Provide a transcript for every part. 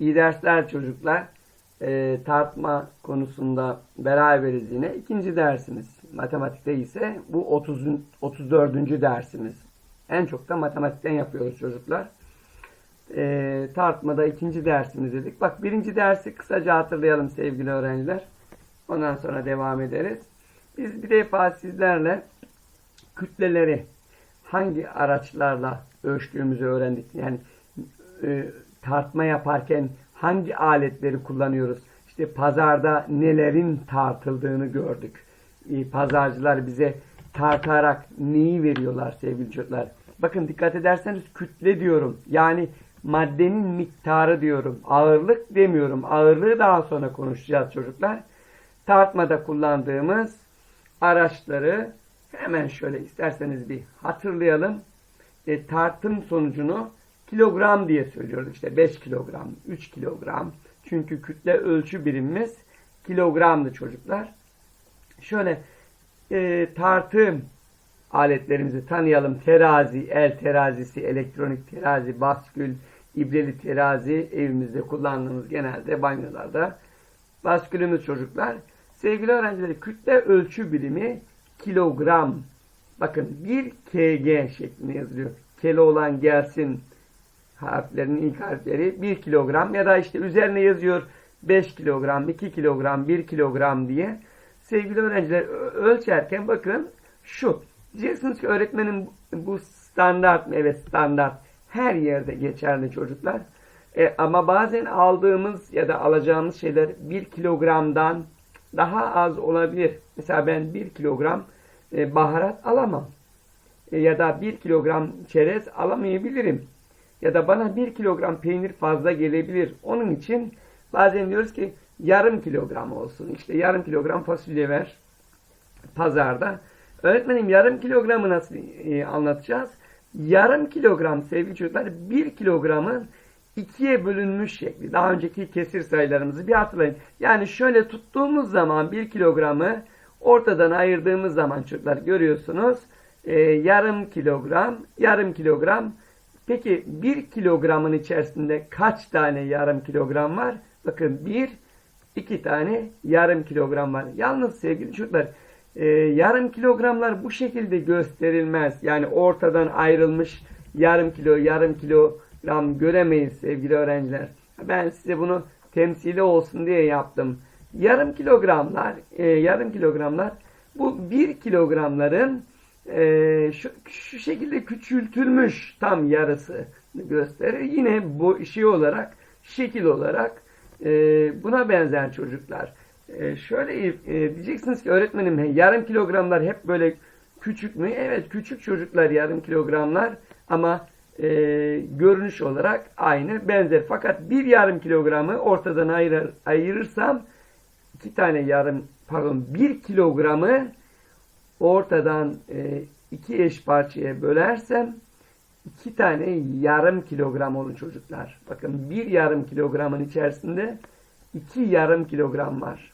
İyi dersler çocuklar. Ee, tartma konusunda beraberiz yine. İkinci dersimiz. Matematikte ise bu 30. 34. dersimiz. En çok da matematikten yapıyoruz çocuklar. Ee, tartmada ikinci dersimiz dedik. Bak birinci dersi kısaca hatırlayalım sevgili öğrenciler. Ondan sonra devam ederiz. Biz bir defa sizlerle kütleleri hangi araçlarla ölçtüğümüzü öğrendik. Yani e, tartma yaparken hangi aletleri kullanıyoruz? İşte pazarda nelerin tartıldığını gördük. E, pazarcılar bize tartarak neyi veriyorlar sevgili çocuklar? Bakın dikkat ederseniz kütle diyorum. Yani maddenin miktarı diyorum. Ağırlık demiyorum. Ağırlığı daha sonra konuşacağız çocuklar. Tartmada kullandığımız araçları hemen şöyle isterseniz bir hatırlayalım. E, tartım sonucunu kilogram diye söylüyoruz. İşte 5 kilogram, 3 kilogram. Çünkü kütle ölçü birimimiz kilogramdı çocuklar. Şöyle e, tartım aletlerimizi tanıyalım. Terazi, el terazisi, elektronik terazi, baskül, ibreli terazi evimizde kullandığımız genelde banyolarda. Baskülümüz çocuklar. Sevgili öğrenciler kütle ölçü birimi kilogram. Bakın 1 kg şeklinde yazılıyor. Kelo olan gelsin harflerinin ilk harfleri 1 kilogram ya da işte üzerine yazıyor 5 kilogram, 2 kilogram, 1 kilogram diye. Sevgili öğrenciler ölçerken bakın şu. Diyeceksiniz ki öğretmenim bu standart mı? Evet standart. Her yerde geçerli çocuklar. E, ama bazen aldığımız ya da alacağımız şeyler 1 kilogramdan daha az olabilir. Mesela ben 1 kilogram e, baharat alamam. E, ya da 1 kilogram çerez alamayabilirim. Ya da bana 1 kilogram peynir fazla gelebilir. Onun için bazen diyoruz ki yarım kilogram olsun. İşte yarım kilogram fasulye ver pazarda. Öğretmenim yarım kilogramı nasıl e, anlatacağız? Yarım kilogram sevgili çocuklar 1 kilogramın ikiye bölünmüş şekli. Daha önceki kesir sayılarımızı bir hatırlayın. Yani şöyle tuttuğumuz zaman 1 kilogramı ortadan ayırdığımız zaman çocuklar görüyorsunuz. E, yarım kilogram, yarım kilogram. Peki 1 kilogramın içerisinde kaç tane yarım kilogram var? Bakın 1, 2 tane yarım kilogram var. Yalnız sevgili çocuklar e, yarım kilogramlar bu şekilde gösterilmez. Yani ortadan ayrılmış yarım kilo, yarım kilogram göremeyiz sevgili öğrenciler. Ben size bunu temsili olsun diye yaptım. Yarım kilogramlar, e, yarım kilogramlar bu bir kilogramların e, şu, şu şekilde küçültülmüş tam yarısı gösterir. Yine bu şey olarak, şekil olarak e, buna benzer çocuklar. E, şöyle e, diyeceksiniz ki öğretmenim yarım kilogramlar hep böyle küçük mü? Evet küçük çocuklar yarım kilogramlar ama e, görünüş olarak aynı benzer. Fakat bir yarım kilogramı ortadan ayırır, ayırırsam iki tane yarım pardon bir kilogramı ortadan e, iki eş parçaya bölersem iki tane yarım kilogram olur çocuklar. Bakın bir yarım kilogramın içerisinde iki yarım kilogram var.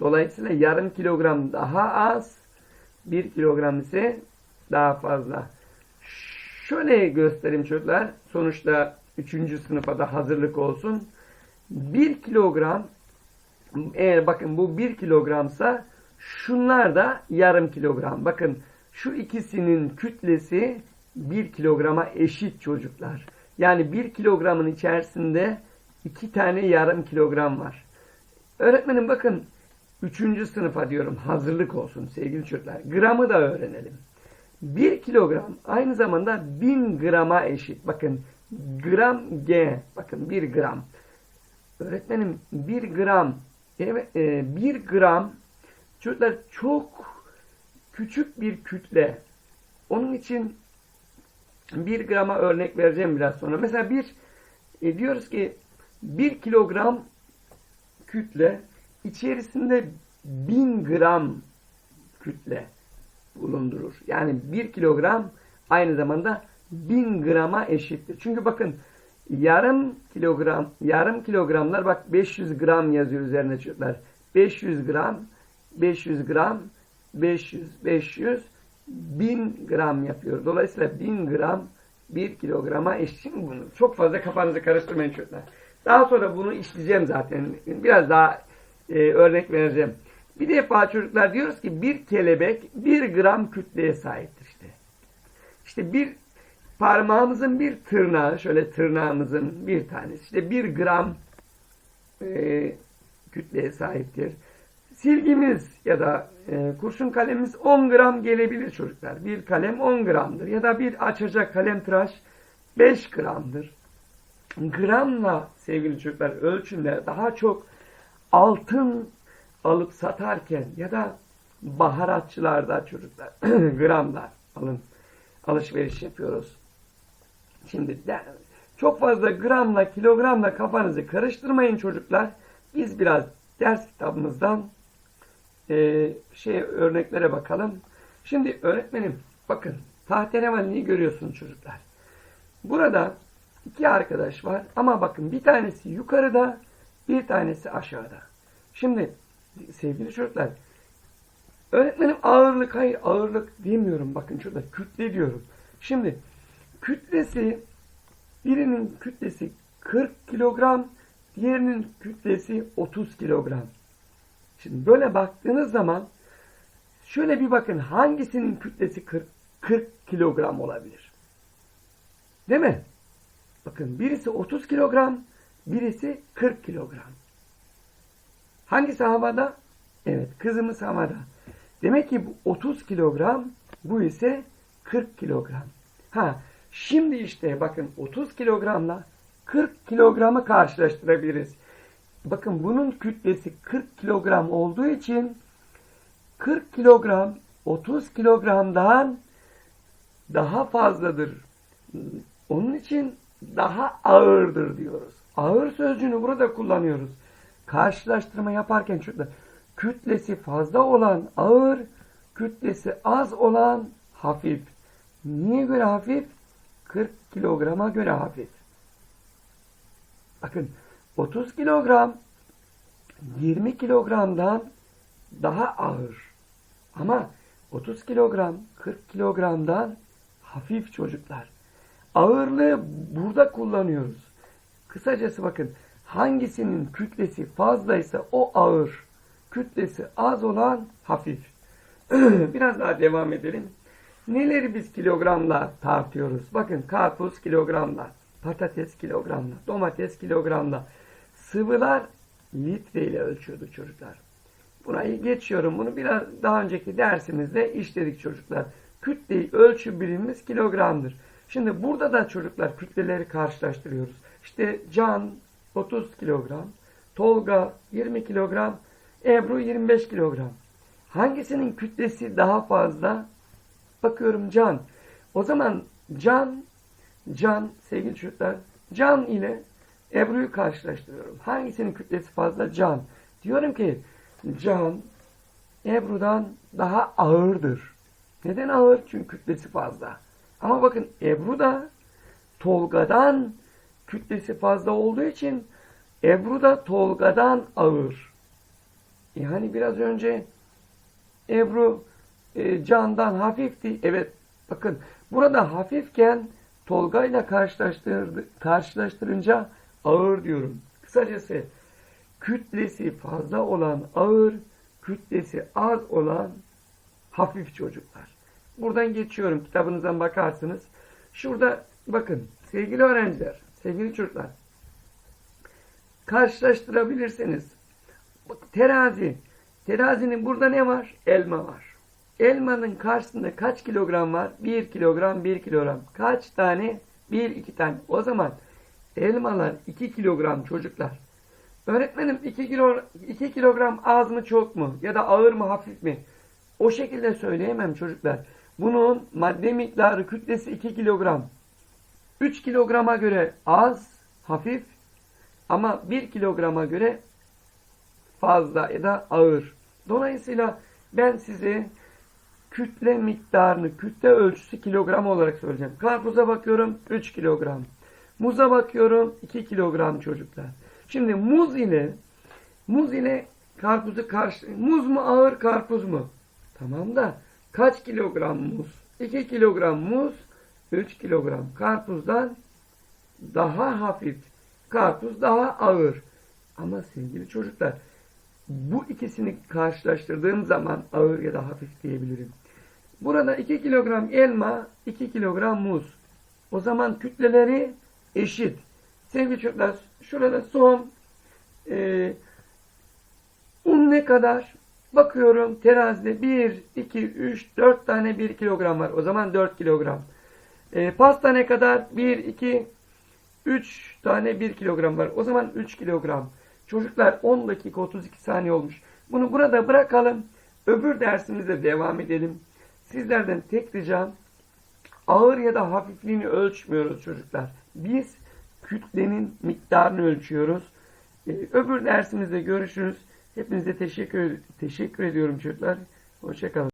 Dolayısıyla yarım kilogram daha az, bir kilogram ise daha fazla. Şöyle göstereyim çocuklar. Sonuçta üçüncü sınıfa da hazırlık olsun. Bir kilogram eğer bakın bu bir kilogramsa şunlar da yarım kilogram. Bakın şu ikisinin kütlesi bir kilograma eşit çocuklar. Yani bir kilogramın içerisinde iki tane yarım kilogram var. Öğretmenim bakın üçüncü sınıfa diyorum hazırlık olsun sevgili çocuklar. Gramı da öğrenelim. Bir kilogram aynı zamanda bin grama eşit. Bakın gram G. Bakın bir gram. Öğretmenim bir gram evet, e, bir gram çocuklar çok küçük bir kütle. Onun için bir grama örnek vereceğim biraz sonra. Mesela bir e, diyoruz ki bir kilogram kütle içerisinde bin gram kütle bulundurur. Yani bir kilogram aynı zamanda bin grama eşittir. Çünkü bakın yarım kilogram yarım kilogramlar bak 500 gram yazıyor üzerine çocuklar. 500 gram 500 gram 500 500 1000 gram yapıyor. Dolayısıyla 1000 gram 1 kilograma eşit. Bunu çok fazla kafanızı karıştırmayın çocuklar. Daha sonra bunu işleyeceğim zaten. Biraz daha e, örnek vereceğim. Bir defa çocuklar diyoruz ki bir kelebek bir gram kütleye sahiptir işte. İşte bir parmağımızın bir tırnağı, şöyle tırnağımızın bir tanesi işte bir gram e, kütleye sahiptir. Silgimiz ya da e, kurşun kalemimiz 10 gram gelebilir çocuklar. Bir kalem 10 gramdır. Ya da bir açacak kalem tıraş 5 gramdır. Gramla sevgili çocuklar ölçümde daha çok altın alıp satarken ya da baharatçılarda çocuklar gramlar alın alışveriş yapıyoruz. Şimdi de, çok fazla gramla kilogramla kafanızı karıştırmayın çocuklar. Biz biraz ders kitabımızdan e, şey örneklere bakalım. Şimdi öğretmenim bakın tahterevalliyi görüyorsunuz çocuklar. Burada iki arkadaş var ama bakın bir tanesi yukarıda bir tanesi aşağıda. Şimdi sevgili çocuklar öğretmenim ağırlık hayır ağırlık demiyorum bakın şurada kütle diyorum. Şimdi kütlesi birinin kütlesi 40 kilogram diğerinin kütlesi 30 kilogram. Şimdi böyle baktığınız zaman şöyle bir bakın hangisinin kütlesi 40, 40 kilogram olabilir? Değil mi? Bakın birisi 30 kilogram, birisi 40 kilogram. Hangisi havada? Evet, kızımız havada. Demek ki bu 30 kilogram, bu ise 40 kilogram. Ha, şimdi işte bakın 30 kilogramla 40 kilogramı karşılaştırabiliriz. Bakın bunun kütlesi 40 kilogram olduğu için 40 kilogram 30 kilogramdan daha fazladır. Onun için daha ağırdır diyoruz. Ağır sözcüğünü burada kullanıyoruz. Karşılaştırma yaparken şurada kütlesi fazla olan ağır, kütlesi az olan hafif. Niye göre hafif? 40 kilograma göre hafif. Bakın 30 kilogram 20 kilogramdan daha ağır. Ama 30 kilogram 40 kilogramdan hafif çocuklar. Ağırlığı burada kullanıyoruz. Kısacası bakın hangisinin kütlesi fazlaysa o ağır, kütlesi az olan hafif. Biraz daha devam edelim. Neleri biz kilogramla tartıyoruz? Bakın karpuz kilogramla, patates kilogramla, domates kilogramla. Sıvılar litre ile ölçüyorduk çocuklar. Burayı geçiyorum. Bunu biraz daha önceki dersimizde işledik çocuklar. Kütleyi ölçü birimimiz kilogramdır. Şimdi burada da çocuklar kütleleri karşılaştırıyoruz. İşte Can 30 kilogram, Tolga 20 kilogram, Ebru 25 kilogram. Hangisinin kütlesi daha fazla? Bakıyorum Can. O zaman Can, Can sevgili çocuklar, Can ile Ebru'yu karşılaştırıyorum. Hangisinin kütlesi fazla? Can. Diyorum ki Can Ebru'dan daha ağırdır. Neden ağır? Çünkü kütlesi fazla. Ama bakın Ebru da Tolga'dan kütlesi fazla olduğu için Ebru da Tolga'dan ağır. Yani biraz önce Ebru e, Can'dan hafifti. Evet bakın burada hafifken Tolga ile karşılaştırınca ağır diyorum. Kısacası kütlesi fazla olan ağır, kütlesi az olan hafif çocuklar. Buradan geçiyorum. Kitabınızdan bakarsınız. Şurada bakın sevgili öğrenciler, sevgili çocuklar. Karşılaştırabilirsiniz. Terazi. Terazinin burada ne var? Elma var. Elmanın karşısında kaç kilogram var? 1 kilogram, 1 kilogram. Kaç tane? 1, 2 tane. O zaman elmalar 2 kilogram çocuklar. Öğretmenim 2 kilo 2 kilogram az mı çok mu? Ya da ağır mı hafif mi? O şekilde söyleyemem çocuklar. Bunun madde miktarı kütlesi 2 kilogram. 3 kilograma göre az, hafif ama 1 kilograma göre fazla ya da ağır. Dolayısıyla ben size kütle miktarını, kütle ölçüsü kilogram olarak söyleyeceğim. Karpuza bakıyorum 3 kilogram. Muza bakıyorum 2 kilogram çocuklar. Şimdi muz ile muz ile karpuzu karşı muz mu ağır karpuz mu? Tamam da kaç kilogram muz? 2 kilogram muz 3 kilogram karpuzdan daha hafif. karpuz daha ağır. Ama sevgili çocuklar bu ikisini karşılaştırdığım zaman ağır ya da hafif diyebilirim. Burada 2 kilogram elma, 2 kilogram muz. O zaman kütleleri eşit. Sevgili çocuklar şurada son e, un ne kadar? Bakıyorum terazide 1, 2, 3, 4 tane 1 kilogram var. O zaman 4 kilogram. E, pasta ne kadar? 1, 2, 3 tane 1 kilogram var. O zaman 3 kilogram. Çocuklar 10 dakika 32 saniye olmuş. Bunu burada bırakalım. Öbür dersimizde devam edelim. Sizlerden tek ricam ağır ya da hafifliğini ölçmüyoruz çocuklar. Biz kütlenin miktarını ölçüyoruz. Ee, öbür dersimizde görüşürüz. Hepinize teşekkür teşekkür ediyorum çocuklar. Hoşçakalın.